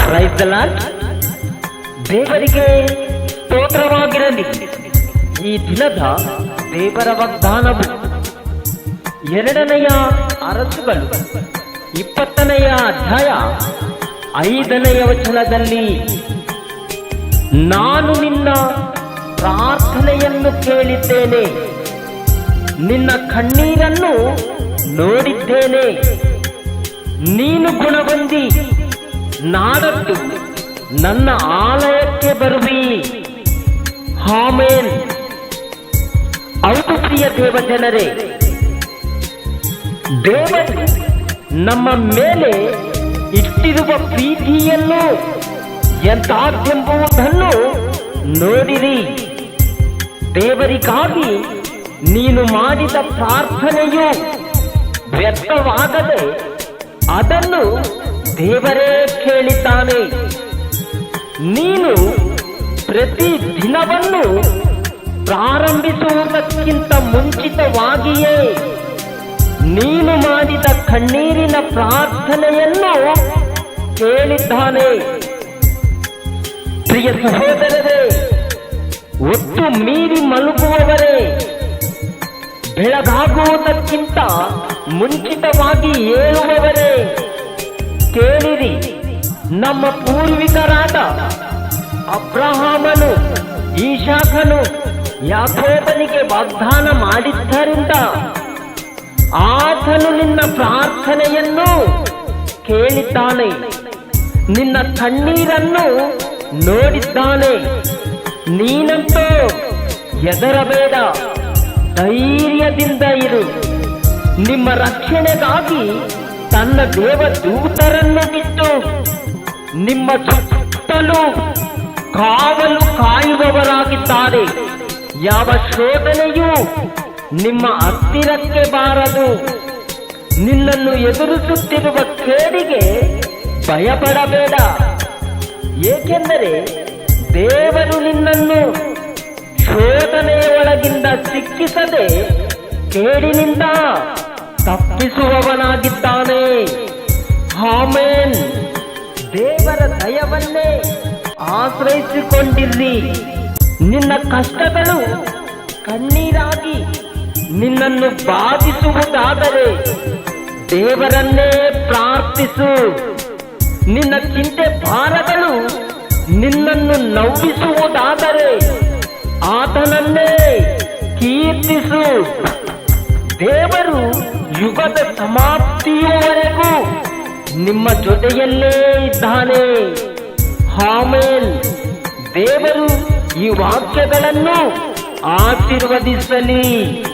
Praise the lord. ದೇವರಿಗೆ ಸ್ತೋತ್ರವಾಗಿರಲಿ ಈ ದಿನದ ದೇವರ ವಾಗ್ದಾನವು ಎರಡನೆಯ ಅರಸುಗಳು ಇಪ್ಪತ್ತನೆಯ ಅಧ್ಯಾಯ ಐದನೆಯ ವಚನದಲ್ಲಿ ನಾನು ನಿನ್ನ ಪ್ರಾರ್ಥನೆಯನ್ನು ಕೇಳಿದ್ದೇನೆ ನಿನ್ನ ಕಣ್ಣೀರನ್ನು ನೋಡಿದ್ದೇನೆ. ನೀನು ಗುಣವಂದಿ ನಾಡದ್ದು ನನ್ನ ಆಲಯಕ್ಕೆ ಬರುವಿ. ಹಾಮೇನ್ ಹೌದು ಪ್ರಿಯ ದೇವ ಜನರೇ ದೇವರು ನಮ್ಮ ಮೇಲೆ ಇಟ್ಟಿರುವ ಪ್ರೀತಿಯನ್ನು ಎಂತಾದ್ದೆಂಬುದನ್ನು ನೋಡಿರಿ. ದೇವರಿಗಾಗಿ ನೀನು ಮಾಡಿದ ಪ್ರಾರ್ಥನೆಯು ವ್ಯರ್ಥವಾಗದೆ ಅದನ್ನು ದೇವರೇ ಕೇಳಿದ್ದಾನೆ. ನೀನು ಪ್ರತಿ ದಿನವನ್ನು ಪ್ರಾರಂಭಿಸುವುದಕ್ಕಿಂತ ಮುಂಚಿತವಾಗಿಯೇ ನೀನು ಮಾಡಿದ ಕಣ್ಣೀರಿನ ಪ್ರಾರ್ಥನೆಯನ್ನು ಕೇಳಿದ್ದಾನೆ. ಪ್ರಿಯ ಸಹೋದರರೇ, ಒತ್ತು ಮೀರಿ ಮಲಗುವವರೇ, ಬೆಳಗಾಗುವುದಕ್ಕಿಂತ ಮುಂಚಿತವಾಗಿ ಏಳುವವರೇ ಕೇಳಿರಿ. ನಮ್ಮ ಪೂರ್ವಿಕರಾದ ಅಬ್ರಹಾಮನು ಈಶಾಖನು ಯಾಕೋಬನಿಗೆ ವಾಗ್ದಾನ ಮಾಡಿದ್ದರಿಂದ ಆತನು ನಿನ್ನ ಪ್ರಾರ್ಥನೆಯನ್ನು ಕೇಳಿದ್ದಾನೆ. ನಿನ್ನ ಕಣ್ಣೀರನ್ನು ನೋಡಿದ್ದಾನೆ. ನೀನಂತೂ ಎದರಬೇಡ. ಧೈರ್ಯದಿಂದ ಇರು. ನಿಮ್ಮ ರಕ್ಷಣೆಗಾಗಿ ತನ್ನ ದೇವದೂತರನ್ನು ಬಿಟ್ಟು ನಿಮ್ಮ ಸುತ್ತಲೂ ಕಾವಲು ಕಾಯುವವರಾಗಿದ್ದಾರೆ. ಯಾವ ಶೋಧನೆಯೂ ನಿಮ್ಮ ಹತ್ತಿರಕ್ಕೆ ಬಾರದು. ನಿನ್ನನ್ನು ಎದುರಿಸುತ್ತಿರುವ ಕೇಡಿಗೆ ಭಯಪಡಬೇಡ. ಏಕೆಂದರೆ ದೇವರು ನಿನ್ನನ್ನು ಶೋಧನೆಯೊಳಗಿಂದ ಸಿಕ್ಕಿಸದೆ ಕೇಡಿನಿಂದ ತಪ್ಪಿಸುವವನಾಗಿದ್ದಾನೆ. ಹಾಮೇನ್ ದೇವರ ದಯವನ್ನೇ ಆಶ್ರಯಿಸಿಕೊಂಡಿರ್ರಿ ನಿನ್ನ ಕಷ್ಟಗಳು ಕಣ್ಣೀರಾಗಿ ನಿನ್ನನ್ನು ಬಾಧಿಸುವುದಾದರೆ ದೇವರನ್ನೇ ಪ್ರಾರ್ಥಿಸು. ನಿನ್ನ ಚಿಂತೆ ಭಾರಗಳು ನಿನ್ನನ್ನು ನೋವಿಸುವುದಾದರೆ ಆತನನ್ನೇ ಕೀರ್ತಿಸು. ದೇವರು ಯುಗದ ಸಮಾಪ್ತಿಯವರೆಗೂ ನಿಮ್ಮ ಜೊತೆಯಲ್ಲೇ ಇದ್ದಾನೆ. ಹಾಮೇಲ್ ದೇವರು ಈ ವಾಕ್ಯಗಳನ್ನು ಆಶೀರ್ವದಿಸಲಿ.